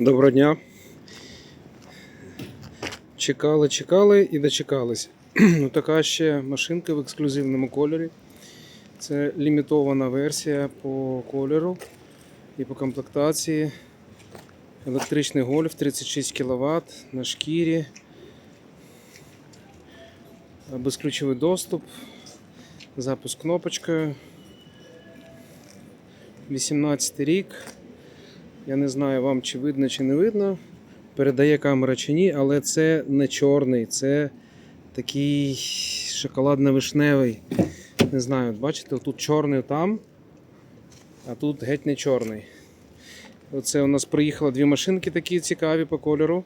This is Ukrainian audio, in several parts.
Доброго дня. Чекали, чекали і дочекалися. Ну, така ще машинка в ексклюзивному кольорі. Це лімітована версія по кольору і по комплектації. Електричний гольф 36 кВт на шкірі. Безключовий доступ. Запуск кнопочкою. 18 рік. Я не знаю, вам чи видно, чи не видно. Передає камера чи ні, але це не чорний, це такий шоколадно-вишневий. Не знаю, бачите, тут чорний там, а тут геть не чорний. Оце у нас приїхало дві машинки такі цікаві по кольору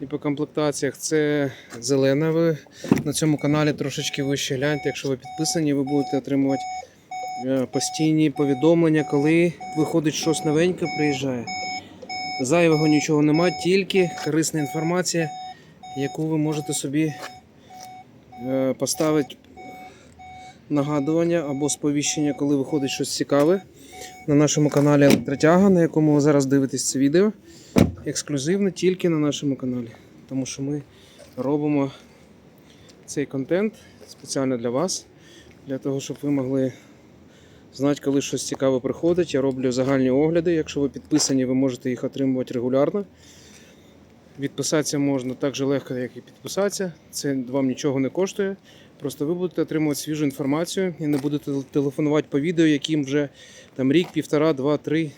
і по комплектаціях. Це зелена. Ви на цьому каналі трошечки вище гляньте. Якщо ви підписані, ви будете отримувати постійні повідомлення, коли виходить щось новеньке, приїжджає. Зайвого нічого нема, тільки корисна інформація, яку ви можете собі е, поставити нагадування або сповіщення, коли виходить щось цікаве на нашому каналі Електротяга, на якому ви зараз дивитесь це відео. Ексклюзивно тільки на нашому каналі. Тому що ми робимо цей контент спеціально для вас, для того, щоб ви могли знати, коли щось цікаве приходить. Я роблю загальні огляди. Якщо ви підписані, ви можете їх отримувати регулярно. Відписатися можна так же легко, як і підписатися. Це вам нічого не коштує. Просто ви будете отримувати свіжу інформацію і не будете телефонувати по відео, яким вже там рік, півтора, два, три.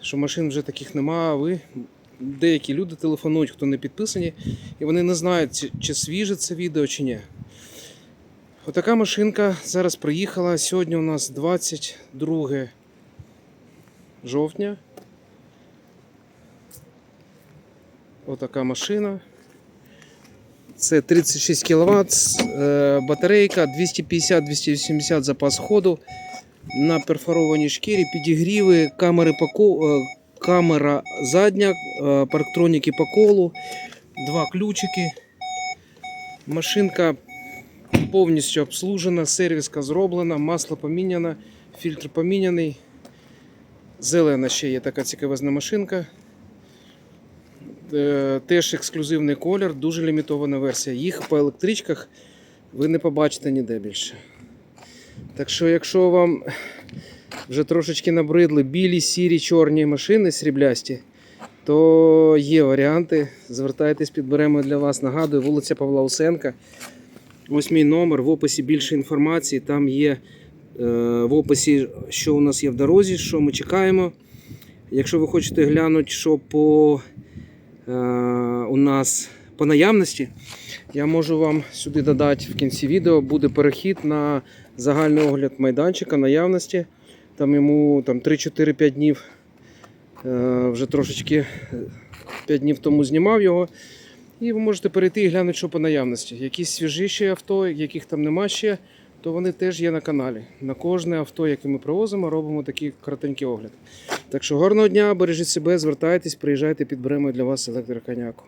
Що машин вже таких нема, а ви. Деякі люди телефонують, хто не підписані, і вони не знають, чи свіже це відео, чи ні. Отака машинка зараз приїхала. Сьогодні у нас 22 жовтня. Отака машина. Це 36 кВт, батарейка 250-280 запас ходу. На перфорованій шкірі, підігріви, камери по ко- е, камера задня, е, парктроніки по колу, два ключики. Машинка повністю обслужена, сервіска зроблена, масло поміняно, фільтр поміняний. Зелена ще є така цікавезна машинка. Е, Теж ексклюзивний колір, дуже лімітована версія. Їх по електричках ви не побачите ніде більше. Так що, якщо вам вже трошечки набридли білі, сірі, чорні машини сріблясті, то є варіанти. Звертайтесь, підберемо для вас. Нагадую, вулиця Павла Усенка. Ось мій номер. В описі більше інформації. Там є е, в описі, що у нас є в дорозі, що ми чекаємо. Якщо ви хочете глянути, що по е, у нас по наявності, я можу вам сюди додати в кінці відео. Буде перехід на загальний огляд майданчика наявності. Там йому там, 3-4-5 днів. Е, вже трошечки 5 днів тому знімав його. І ви можете перейти і глянути, що по наявності. Якісь свіжіші авто, яких там нема ще, то вони теж є на каналі. На кожне авто, яке ми привозимо, робимо такий коротенький огляд. Так що гарного дня, бережіть себе, звертайтесь, приїжджайте, підберемо для вас електроконяку.